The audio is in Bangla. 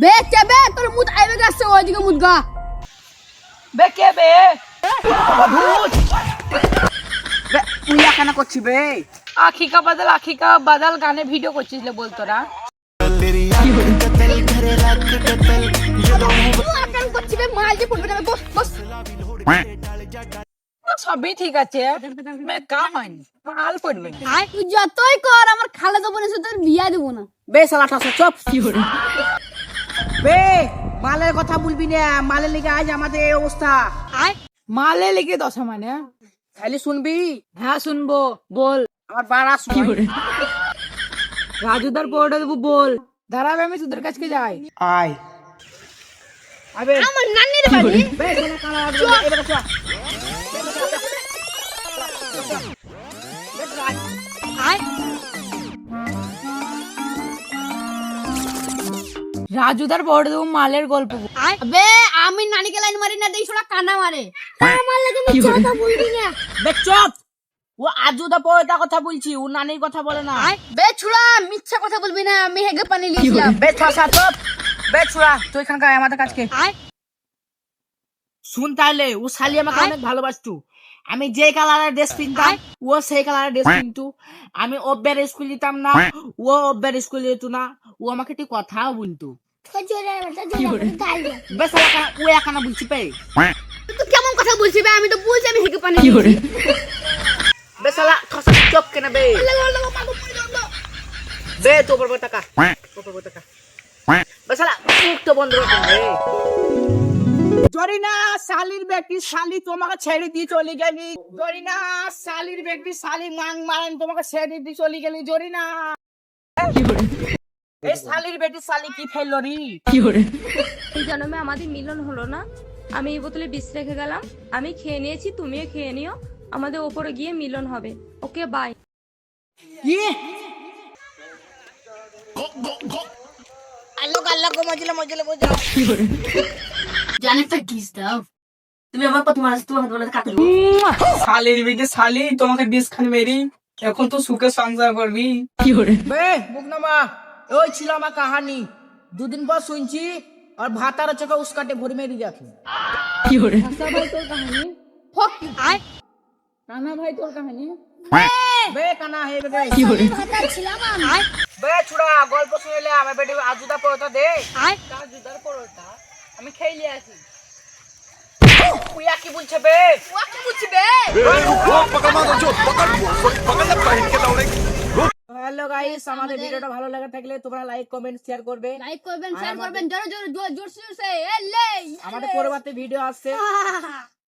বে কে বে তোর মুদ আইবে গেছে ওইদিকে মুদ গা। বে কে বে। বে তুই এখানে করছি বে? আখি কা বদল আখি কা বদল গানে ভিডিও করছিস বলতো না। সবই ঠিক আছে কা যতই কর আমার খালা দেবো না তোর বিয়া দেবো না। বে সালা ঠাসা চপ। বে মালের কথা বলবি না মালের লিগে আজ আমাদের এই অবস্থা। মালে লেগে দশা মানে? খালি শুনবি? হ্যাঁ শুনব বল। আমার বাড়া শুন। রাজুদার পরোটা দেবো বল। দাঁড়াবে আমি তোদের কাছকে যাই। আয়। আবে। আমার নানির বাড়ি? বে এবারে চল। রাজুদার দেবো মালের গল্প বে আমি নানিকে লাইন মারি না দেই সোনা কানা মারে। আমার লাগে মিথ্যা কথা বলবি না। বে চপ! ও আজুদা পয়তা কথা বলছি ও নানির কথা বলে না। বে ছুড়া মিথ্যা কথা বলবি না আমি হেগে পানি বে ঠাসা চপ! বে ছুড়া তুই এখানকার আমাদের কাছকে শুন তাহলে ও শালি আমাকে অনেক ভালোবাসতু। আমি যে কালারের ড্রেস কিনতাম ও সেই কালারের ড্রেস কিনতু আমি অব্যের স্কুল দিতাম না ও অব্যের স্কুল যেত না। ও আমাকে একটি কথাও বলতো। বেশ ও এখানে বলছি পে। তুই কেমন কথা বলছিস বে? আমি তো বলছি আমি হেগে পানি লিয়েছি বেশ ঠাসা চপ কেন বে। বে তো পড়ব টাকা তো টাকা বেশ মুখ তো বন্ধ রাখুন জরিনা শালির শালি তোমাকে ছেড়ে দিয়ে চলে গেলি। জরিনা শালির ব্যক্তি শালি মাং মারেন তোমাকে ছেড়ে দিয়ে চলে গেলি। জরিনা। এই শালির বেটি শালি কি ফেলল রি এই জন্মে আমাদের মিলন হলো না। আমি এই বোতলে বিষ রেখে গেলাম। আমি খেয়ে নিয়েছি তুমিও খেয়ে নিও। আমাদের ওপরে গিয়ে মিলন হবে। ওকে বাই কি? আল্লাহ আল্লাহ গো। মজলে মজলে মজলে। জানি তো কিস দাও। তুমি আমার প্রথম আজ তোমার হাত বলে কাটলো শালির বেটে শালি তোমাকে বিষ খান মেরি। এখন তো সুখে সংসার করবি। বে বুক নামা। ওই ছিল আমার কাহানি দুদিন পর শুনছি আর ভাতার চোখে উস্কাটে ভরে মেরে যাচ্ছে ফক আয় রানা ভাই তোর কাহিনী বে কানা হে বে ছিলাম আমি বে ছুড়া গল্প শুনলে আমার বেটি আজুদা পড়তা দে আয় আজুদার পড়তা আমি খেইলে আছি উইয়া কি বলছে বে ওয়া কি বুঝছি বে হ্যালো গাইস আমাদের ভিডিওটা ভালো লাগে থাকলে তোমরা লাইক কমেন্ট শেয়ার করবে। লাইক করবেন শেয়ার করবেন। জোরে জোরে জোর জোরসে এ লে আমাদের পরবর্তী ভিডিও আসছে!